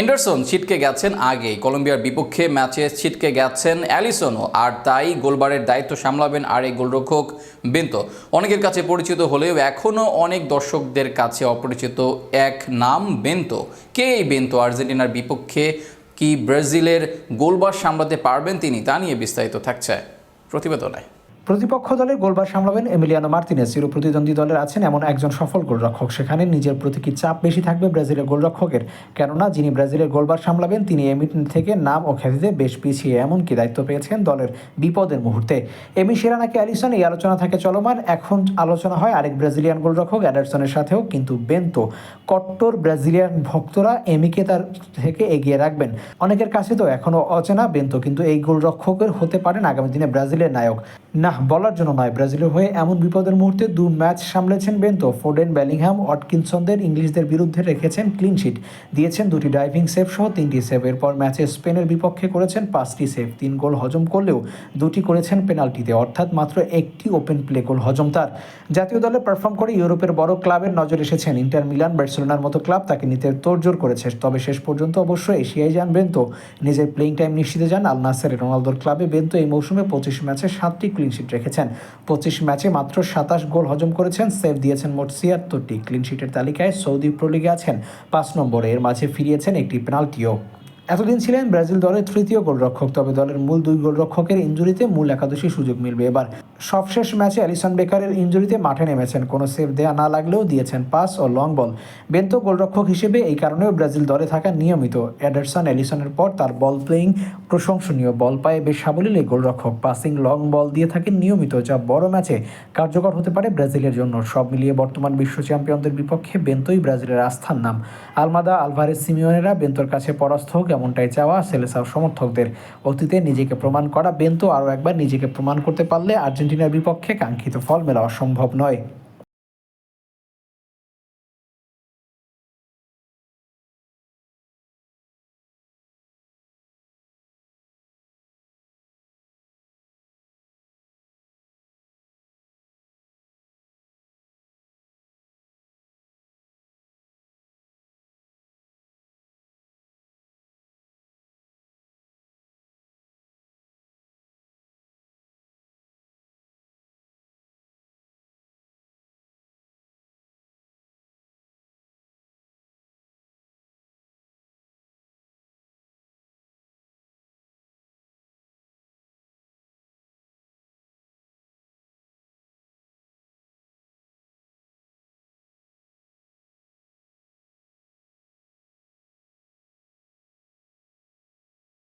Anderson ছিটকে গেছেন আগেই। কলম্বিয়ার বিপক্ষে ম্যাচে ছিটকে গেছেন অ্যালিসনও। আর তাই গোলবারের দায়িত্ব সামলাবেন আর এই গোলরক্ষক বেন্ত। অনেকের কাছে পরিচিত হলেও এখনও অনেক দর্শকদের কাছে অপরিচিত এক নাম বেন্ত। কে এই বেন্ত? আর্জেন্টিনার বিপক্ষে কি ব্রাজিলের গোলবার সামলাতে পারবেন তিনি তা নিয়ে বিস্তারিত থাকছে প্রতিবেদনে প্রতিপক্ষ দলের গোলবার সামলাবেন এমিলিয়ানো মার্তিনেস। চির প্রতিদ্বন্দ্বী দলের আছেন এমন একজন সফল গোলরক্ষক। সেখানে নিজের প্রতি কি চাপ বেশি থাকবে ব্রাজিলের গোলরক্ষকের। কেননা, যিনি ব্রাজিলের গোলবার সামলাবেন, তিনি এমি থেকে নাম ও খ্যাতিতে বেশ পিছিয়ে এমনকি দায়িত্ব পেয়েছেন দলের বিপদের মুহূর্তে। এমি সেরা নাকি অ্যালিসন? এই আলোচনা থাকে চলমান। এখন আলোচনা হয় আরেক ব্রাজিলিয়ান গোলরক্ষক অ্যাডারসনের সাথেও। কিন্তু বেন্তো, কট্টর ব্রাজিলিয়ান ভক্তরা এমিকে তার থেকে এগিয়ে রাখবেন। অনেকের কাছে তো এখনও অচেনা বেন্তো, কিন্তু এই গোলরক্ষকের হতে পারেন আগামী দিনে ব্রাজিলের নায়ক। না বলার জন্য নয়। ব্রাজিলের হয়ে এমন বিপদের মুহূর্তে দু ম্যাচ সামলেছেন বেন্তো। ফোর্ডেন ব্যালিংহাম অটকিনসনদের ইংলিশদের বিরুদ্ধে রেখেছেন ক্লিনশিট দিয়েছেন দুটি ডাইভিং সেভ সহ তিনটি সেভ। এরপর ম্যাচে স্পেনের বিপক্ষে করেছেন পাঁচটি সেভ। তিন গোল হজম করলেও দুটি করেছেন পেনাল্টিতে। অর্থাৎ মাত্র একটি ওপেন প্লে গোল হজম তার। জাতীয় দলে পারফর্ম করে ইউরোপের বড় ক্লাবের নজর এসেছেন। ইন্টার মিলান, বার্সেলোনার মতো ক্লাব তাকে নিতে তোড়জোড় করেছে। তবে শেষ পর্যন্ত অবশ্য এশিয়ায় যান বেন্তো। নিজের প্লেইং টাইম নিশ্চিতে যান আল নাসের রোনালদোর ক্লাবে বেন্তো এই মৌসুমে পঁচিশ ম্যাচে সাতটি ক্লিন শিট রেখেছেন। পঁচিশ ম্যাচে মাত্র সাতাশ গোল হজম করেছেন সেভ দিয়েছেন মোট ছিয়াত্তরটি। ক্লিন শিটের তালিকায় সৌদি প্রো লিগে আছেন পাঁচ নম্বরে। এর মাঝে ফিরিয়েছেন একটি পেনাল্টিও এতদিন ছিলেন ব্রাজিল দলের তৃতীয় গোলরক্ষক, তবে দলের মূল দুই গোলরক্ষকের ইঞ্জুরিতে মূল একাদশী সুযোগ মিলবে এবার। সবশেষ ম্যাচে অ্যালিসন বেকারের ইঞ্জুরিতে মাঠে নেমেছেন। কোনো সেভ দেয়া না লাগলেও দিয়েছেন পাস ও লং বল। বেন্ত গোলরক্ষক হিসেবে এই কারণেও ব্রাজিল দলে থাকা নিয়মিত। অ্যাডারসন অ্যালিসনের পর তার বল প্লেয়িং, প্রশংসনীয় বল পায়ে বেশ সাবলীল এই গোলরক্ষক। পাসিং লং বল দিয়ে থাকেন নিয়মিত। যা বড় ম্যাচে কার্যকর হতে পারে ব্রাজিলের জন্য। সব মিলিয়ে বর্তমান বিশ্ব চ্যাম্পিয়নদের বিপক্ষে বেন্তই ব্রাজিলের আস্থার নাম। আলমাদা আলভারেজ সিমিওনেরা বেন্তর কাছে পরাস্ত হোক এমনটাই চাওয়া সেলেসাও সমর্থকদের। অতীতে নিজেকে প্রমাণ করা বেন্তো, আরও একবার নিজেকে প্রমাণ করতে পারলে আর্জেন্টিনার বিপক্ষে কাঙ্ক্ষিত ফল মেলা অসম্ভব নয়।